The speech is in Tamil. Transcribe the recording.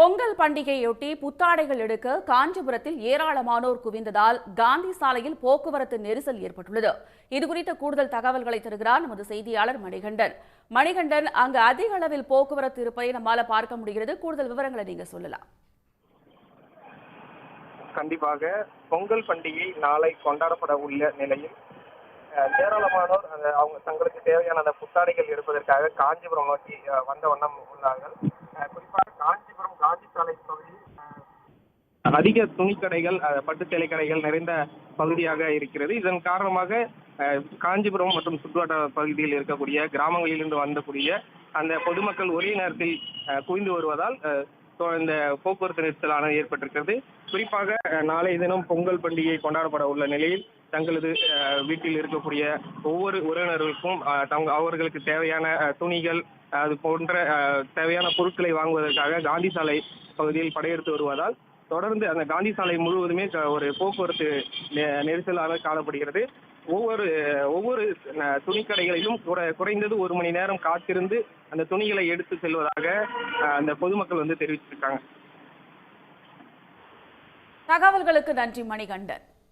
பொங்கல் பண்டிகையொட்டி புத்தாடைகள் எடுக்க காஞ்சிபுரத்தில் ஏராளமானோர் குவிந்ததால் காந்தி சாலையில் போக்குவரத்து நெரிசல் ஏற்பட்டுள்ளது. இதுகுறித்த கூடுதல் தகவல்களை தருகிறார் நமது செய்தியாளர் மணிகண்டன். மணிகண்டன் அங்கு அதிக அளவில் போக்குவரத்து இருப்பதை நம்மால பார்க்க முடிகிறது. கூடுதல் விவரங்களை நீங்க சொல்லலாம். கண்டிப்பாக பொங்கல் பண்டிகை நாளை கொண்டாடப்பட உள்ள நிலையில் ஏராளமானோர் அவங்க தங்களுக்கு தேவையான அந்த புத்தாடைகள் எடுப்பதற்காக காஞ்சிபுரம் நோக்கி வந்த வண்ணம் உள்ளார்கள் அஹ், குறிப்பாக காஞ்சிபுரம் காந்தி சாலை பகுதியில் அஹ், அதிக துணிக்கடைகள் பட்டு சேலை கடைகள் நிறைந்த பகுதியாக இருக்கிறது. இதன் காரணமாக காஞ்சிபுரம் மற்றும் சுற்றுவட்டார பகுதியில் இருக்கக்கூடிய கிராமங்களிலிருந்து வந்தக்கூடிய அந்த பொதுமக்கள் ஒரே நேரத்தில் குவிந்து வருவதால் இந்த போக்குவரத்து நெரிசலானது ஏற்பட்டிருக்கிறது. குறிப்பாக நாளை நாளைய தினம் பொங்கல் பண்டிகை கொண்டாடப்பட உள்ள நிலையில் தங்களது வீட்டில் இருக்கக்கூடிய ஒவ்வொரு உறவினர்களுக்கும் தங்க அவர்களுக்கு தேவையான துணிகள் அது போன்ற தேவையான பொருட்களை வாங்குவதற்காக காந்தி சாலை பகுதியில் படையெடுத்து வருவதால் தொடர்ந்து அந்த காந்தி சாலை முழுவதுமே ஒரு போக்குவரத்து நெ- நெரிசலாக காணப்படுகிறது. ஒவ்வொரு ஒவ்வொரு துணிக்கடைகளிலும் குறைந்தது ஒரு மணி நேரம் காத்திருந்து அந்த துணிகளை எடுத்து செல்வதாக அந்த பொதுமக்கள் வந்து தெரிவிச்சிருக்காங்க. தகவல்களுக்கு நன்றி மணிகண்டன்.